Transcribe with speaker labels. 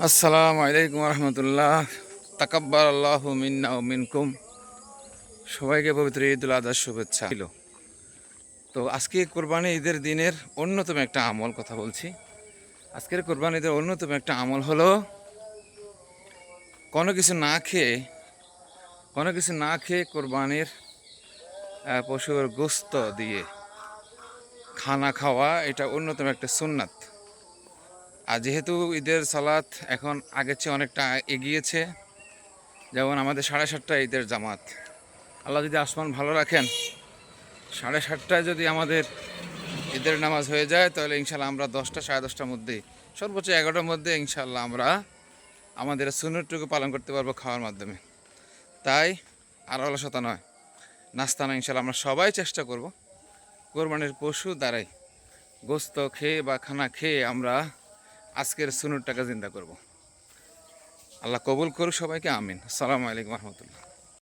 Speaker 1: আসসালামু আলাইকুম রহমতুল্লাহ তাকাব্বার আল্লাহ মিন্না মিনকুম। সবাইকে পবিত্র ঈদুল আজহার শুভেচ্ছা। ছিল তো আজকে কোরবানি ঈদের দিনের অন্যতম একটা আমল কথা বলছি। আজকের কোরবানি ঈদের অন্যতম একটা আমল হলো, কোনো কিছু না খেয়ে, কোনো কিছু না খেয়ে কোরবানির পশুর গোস্ত দিয়ে খানা খাওয়া এটা অন্যতম একটা সুন্নাত। আর যেহেতু ঈদের সালাত এখন আগের চেয়ে অনেকটা এগিয়েছে, যেমন আমাদের সাড়ে সাতটা ঈদের জামাত। আল্লাহ যদি আসমান ভালো রাখেন, সাড়ে সাতটায় যদি আমাদের ঈদের নামাজ হয়ে যায়, তাহলে ইনশাল্লাহ আমরা দশটা, সাড়ে দশটার মধ্যে সর্বোচ্চ এগারোটার মধ্যে ইনশাল্লাহ আমরা আমাদের সুন্নতটুকু পালন করতে পারব খাওয়ার মাধ্যমে। তাই আর অলসতা নয়, নাস্তা নয় ইনশাল্লাহ আমরা সবাই চেষ্টা করব। কোরবানির পশু দ্বারাই গোস্ত খেয়ে বা খানা খেয়ে আমরা আজকের সুনুর টাকা জিন্দা করব। আল্লাহ কবুল করুক সবাইকে আমিন। আসসালামু আলাইকুম রহমতুল্লাহ।